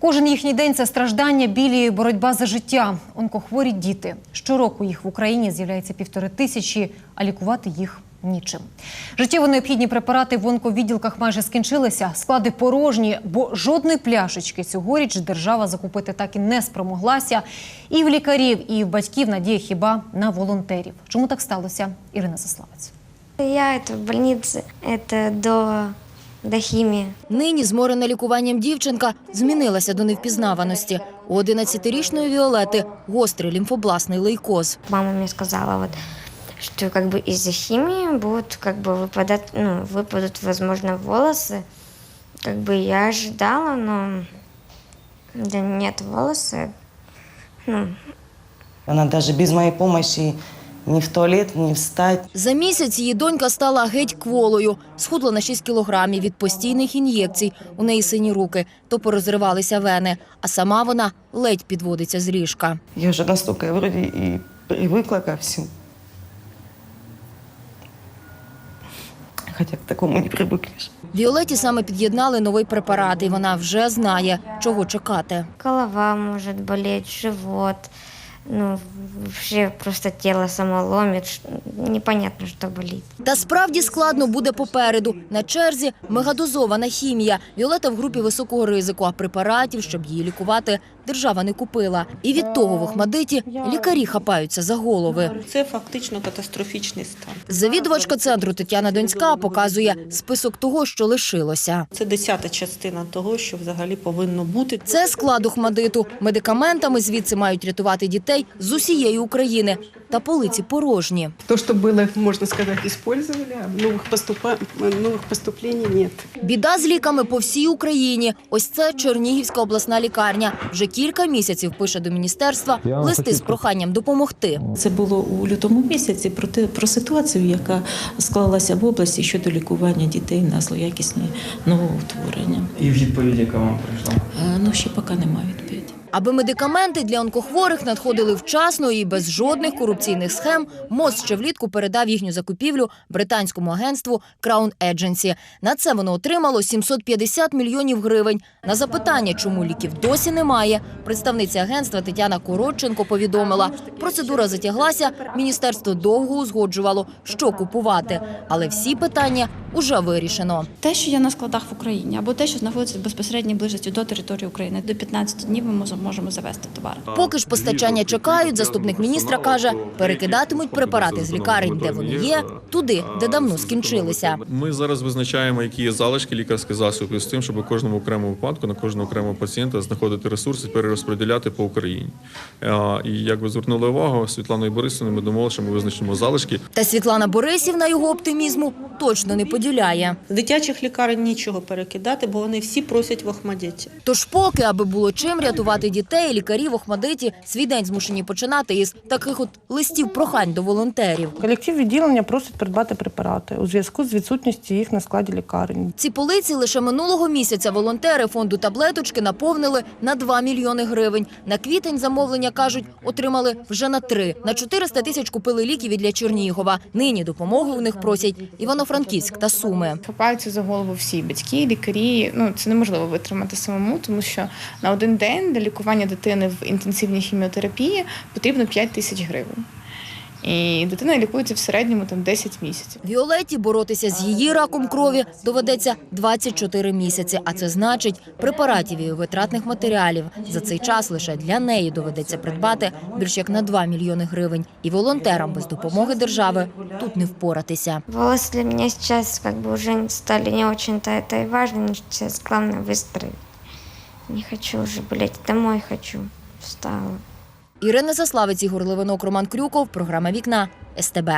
Кожен їхній день це страждання, білі, і боротьба за життя. Онкохворі діти. Щороку їх в Україні з'являється півтори тисячі, а лікувати їх нічим. Життєво необхідні препарати в онковідділках майже скінчилися. Склади порожні, бо жодної пляшечки цьогоріч держава закупити так і не спромоглася. І в лікарів, і в батьків надія хіба на волонтерів. Чому так сталося? Ірина Заславець. Я это в больнице, это до, до химии. Нині зморена лікуванням дівчинка змінилася до невпізнаваності. У 11-річної Віолети гострий лімфобласний лейкоз. Мама мне сказала, вот, что как бы из-за химии будут как бы выпадать, ну, выпадут, возможно, волосы. Как бы я ожидала, но да нет волосы. Ну, Она даже без моей помощи ни в туалет, ни встать. За місяць її донька стала геть кволою, схудла на 6 кілограмів від постійних ін'єкцій. У неї сині руки, то порозривалися вени, а сама вона ледь підводиться з ліжка. Я уже настолько я вроде и привыкла ко всему. Хотя к такому не привыкнешь. Віолеті саме під'єднали новий препарат, і вона вже знає, чого чекати. голова может болеть, живот. Ну, вообще просто тело само ломит. ш- Непонятно, что болит. Та справді складно буде попереду. На черзі мегадозована хімія. Віолета в групі високого ризику, а препаратів, щоб її лікувати, держава не купила. І від того в Охмадиті лікарі хапаються за голови. Це фактично катастрофічний стан. Завідувачка центру Тетяна Донська показує список того, що лишилося. Це десята частина того, що взагалі повинно бути. Це склад Охмадиту. Медикаментами звідси мають рятувати дітей з усієї України. Та полиці порожні. То, что было, можно сказать, использовали, а новых, поступа... новых поступлений нет. Біда з ліками по всій Україні. Ось це Чернігівська обласна лікарня. Вже кілька місяців пише до міністерства листи з проханням допомогти. Це було у лютому місяці про те про ситуацію, яка склалася в області щодо лікування дітей на злоякісні новоутворення. І відповідь, яка вам прийшла. Е, Ну ще поки немає відповіді. Аби медикаменти для онкохворих надходили вчасно і без жодних корупційних схем, МОЗ ще влітку передав їхню закупівлю британському агентству Crown Agency. На це воно отримало 750 мільйонів гривень. На запитання, чому ліків досі немає, представниця агентства Тетяна Коротченко повідомила, процедура затяглася, міністерство довго узгоджувало, що купувати. Але всі питання уже вирішено. Те, що є на складах в Україні, або те, що знаходиться в безпосередній ближості до території України, до 15 днів ми можемо- завести товар. Поки ж постачання чекають, заступник міністра каже, перекидатимуть препарати з лікарень, де вони є, туди, де давно скінчилися. Ми зараз визначаємо, які є залишки лікарських засобів з тим, щоб у кожному окремому випадку на кожного окремого пацієнта знаходити ресурси, перерозподіляти по Україні. І як ви звернули увагу, Світланою Борисівною ми домовилися, що ми визначимо залишки. Та Світлана Борисівна його оптимізму точно не поділяє. З дитячих лікарень нічого перекидати, бо вони всі просять в Охмадіті. Тож, поки аби було чим рятувати дітей, лікарі в Охмадиті свій день змушені починати із таких от листів прохань до волонтерів. Колектив відділення просить придбати препарати у зв'язку з відсутністю їх на складі лікарень. Ці полиці лише минулого місяця волонтери фонду таблеточки наповнили на 2 мільйони гривень. На квітень замовлення кажуть, отримали вже на 3. На 400 тисяч купили ліків і для Чернігова. Нині допомоги у них просять Івано-Франківськ та Суми. Хапаються за голову всі батьки, лікарі. Ну це неможливо витримати самому, тому що на один день для лікування дитини в інтенсивній хіміотерапії потрібно 5 тисяч гривень. І дитина лікується в середньому там 10 місяців. Віолетті боротися з її раком крові доведеться 24 місяці. А це значить препаратів і витратних матеріалів. За цей час лише для неї доведеться придбати більш як на 2 мільйони гривень. І волонтерам без допомоги держави тут не впоратися. волосы для меня сейчас как бы уже стали не очень-то это и важно. Мне сейчас главное выздороветь. Не хочу уже, блядь, домой хочу. Встала. Ірина Заславець, Ігор Левинок, Роман Крюков. Програма Вікна СТБ.